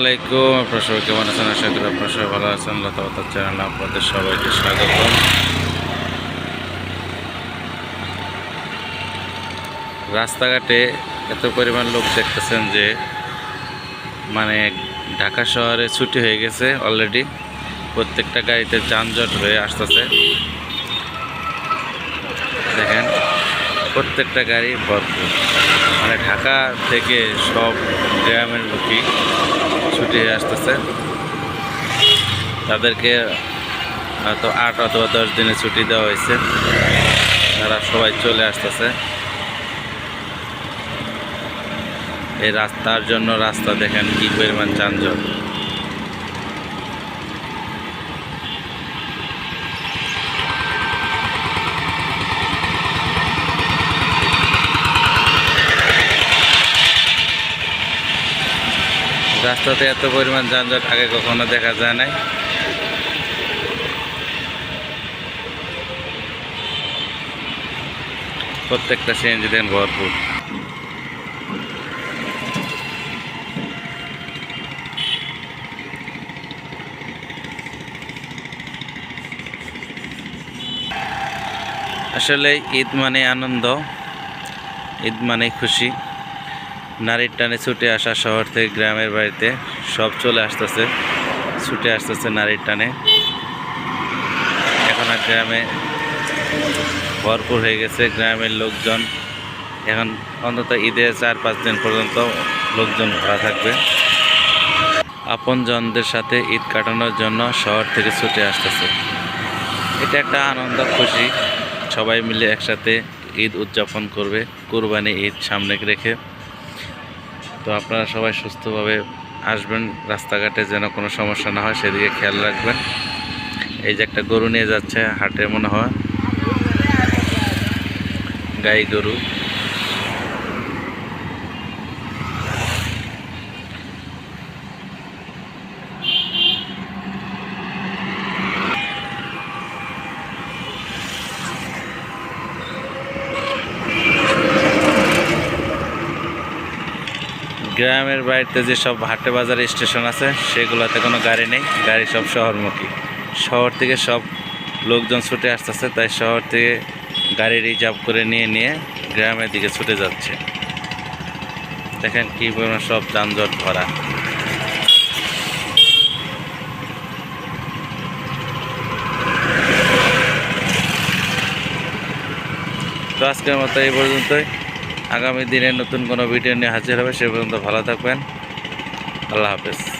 আলাইকুম, আপনার সবাই কেমন আছেন? আশা করি আপনার সবাই ভালো আছেন। লতাবতার চ্যানেলে আপনাদের সবাইকে স্বাগত রাস্তাঘাটে এত পরিমাণ লোক দেখতেছেন যে মানে ঢাকা শহরে ছুটি হয়ে গেছে অলরেডি প্রত্যেকটা গাড়িতে যানজট হয়ে আসতেছে। দেখেন, প্রত্যেকটা গাড়ি ভরপুর। মানে ঢাকা থেকে সব গ্রামের লোকই ছুটি হয়ে আসতেছে। তাদেরকে হয়তো আট অথবা দশ দিনে ছুটি দেওয়া হয়েছে। তারা সবাই চলে আসতেছে। এই রাস্তার জন্য রাস্তা দেখেন কি পরিমাণ যানজট। রাস্তাতে এত পরিমাণ যানজট আগে কখনো দেখা যায় নাই। প্রত্যেকটা সিএনজি দেন ভরপুর। আসলে ঈদ মানে আনন্দ, ঈদ মানে খুশি। নারীর টানে ছুটে আসা শহর থেকে গ্রামের বাড়িতে সব চলে আসতেছে, ছুটে আসতেছে নারীর টানে। এখন আর গ্রামে ভরপুর হয়ে গেছে, গ্রামের লোকজন। এখন অন্তত ঈদের চার পাঁচ দিন পর্যন্ত লোকজন ভরা থাকবে। আপনজনদের সাথে ঈদ কাটানোর জন্য শহর থেকে ছুটে আসতেছে। এটা একটা আনন্দ, খুশি। সবাই মিলে একসাথে ঈদ উদযাপন করবে, কোরবানি ঈদ সামনে রেখে। তো আপনারা সবাই সুস্থভাবে আসবেন, রাস্তাঘাটে যেন কোনো সমস্যা না হয়, সেদিকে খেয়াল রাখবেন। এই যে একটা গরু নিয়ে যাচ্ছে হাটে মনে হয়। গাই গরু। গ্রামের বাড়িতে যেসব হাটে বাজার স্টেশন আছে, সেগুলোতে কোনো গাড়ি নেই। গাড়ি সব শহরমুখী। শহর থেকে সব লোকজন ছুটে আসতেছে, তাই শহর থেকে গাড়ি রিজার্ভ করে নিয়ে নিয়ে গ্রামের দিকে ছুটে যাচ্ছে। দেখেন কি পরিমাণ সব যানজট ভরা। তো আজকের মতো এই পর্যন্তই। আগামী দিনে নতুন কোনো ভিডিও নিয়ে হাজির হবে সে পর্যন্ত ভালো থাকবেন। আল্লাহ হাফেজ।